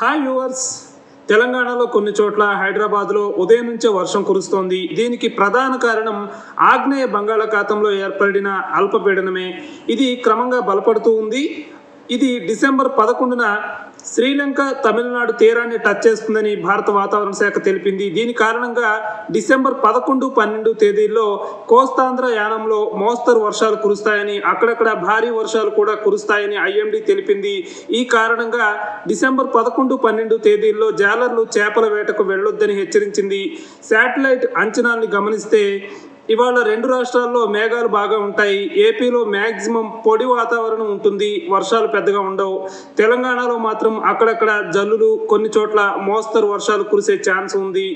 Hi viewers తెలంగాణలో కొన్ని చోట్ల హైదరాబాద్లో ఉదయం నుంచే వర్షం కురుస్తోంది. దీనికి ప్రధాన కారణం ఆగ్నేయ బంగాళాఖాతంలో ఏర్పడిన అల్పపీడనమే. ఇది క్రమంగా బలపడుతూ ఉంది. ఇది డిసెంబర్ పదకొండున శ్రీలంక తమిళనాడు తీరాన్ని టచ్ చేస్తుందని భారత వాతావరణ శాఖ తెలిపింది. దీని కారణంగా డిసెంబర్ పదకొండు పన్నెండు తేదీల్లో కోస్తాంధ్ర యానంలో మోస్తరు వర్షాలు కురుస్తాయని అక్కడక్కడ భారీ వర్షాలు కూడా కురుస్తాయని ఐఎండీ తెలిపింది. ఈ కారణంగా డిసెంబర్ పదకొండు పన్నెండు తేదీల్లో జాలర్లు చేపల వేటకు వెళ్ళొద్దని హెచ్చరించింది. శాటిలైట్ అంచనాల్ని గమనిస్తే ఇవాళ రెండు రాష్ట్రాల్లో మేఘాలు బాగా ఉంటాయి. ఏపీలో మ్యాక్సిమం పొడి వాతావరణం ఉంటుంది. వర్షాలు పెద్దగా ఉండవు. తెలంగాణలో మాత్రం అక్కడక్కడ జల్లులు కొన్ని చోట్ల మోస్తరు వర్షాలు కురిసే ఛాన్స్ ఉంది.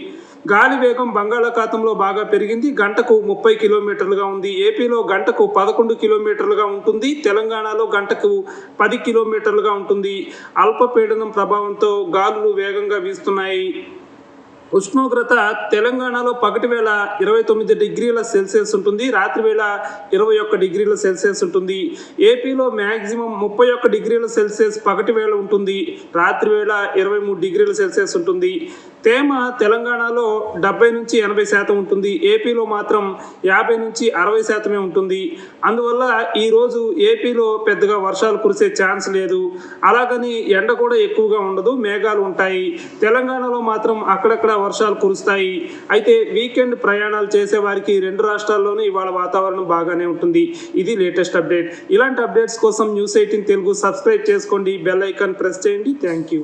గాలి వేగం బంగాళాఖాతంలో బాగా పెరిగింది. గంటకు ముప్పై కిలోమీటర్లుగా ఉంది. ఏపీలో గంటకు పదకొండు కిలోమీటర్లుగా ఉంటుంది. తెలంగాణలో గంటకు పది కిలోమీటర్లుగా ఉంటుంది. అల్పపీడనం ప్రభావంతో గాలులు వేగంగా వీస్తున్నాయి. ఉష్ణోగ్రత తెలంగాణలో పగటి వేళ ఇరవై తొమ్మిది డిగ్రీల సెల్సియస్ ఉంటుంది. రాత్రి వేళ ఇరవై ఒక్క డిగ్రీల సెల్సియస్ ఉంటుంది. ఏపీలో మ్యాక్సిమం ముప్పై ఒక్క డిగ్రీల సెల్సియస్ పగటి వేళ ఉంటుంది. రాత్రి వేళ ఇరవై మూడు డిగ్రీల సెల్సియస్ ఉంటుంది. తేమ తెలంగాణలో డెబ్బై నుంచి ఎనభై శాతం ఉంటుంది. ఏపీలో మాత్రం యాభై నుంచి అరవై శాతమే ఉంటుంది. అందువల్ల ఈరోజు ఏపీలో పెద్దగా వర్షాలు కురిసే ఛాన్స్ లేదు. అలాగని ఎండ కూడా ఎక్కువగా ఉండదు. మేఘాలు ఉంటాయి. తెలంగాణలో మాత్రం అక్కడక్కడ వర్షాలు కురుస్తాయి. అయితే వీకెండ్ ప్రయాణాలు చేసే వారికి రెండు రాష్ట్రాల్లోనూ ఇవాళ వాతావరణం బాగానే ఉంటుంది. ఇది లేటెస్ట్ అప్డేట్. ఇలాంటి అప్డేట్స్ కోసం న్యూస్ ఎయిటీన్ తెలుగు సబ్స్క్రైబ్ చేసుకోండి. బెల్ ఐకాన్ ప్రెస్ చేయండి. Thank you.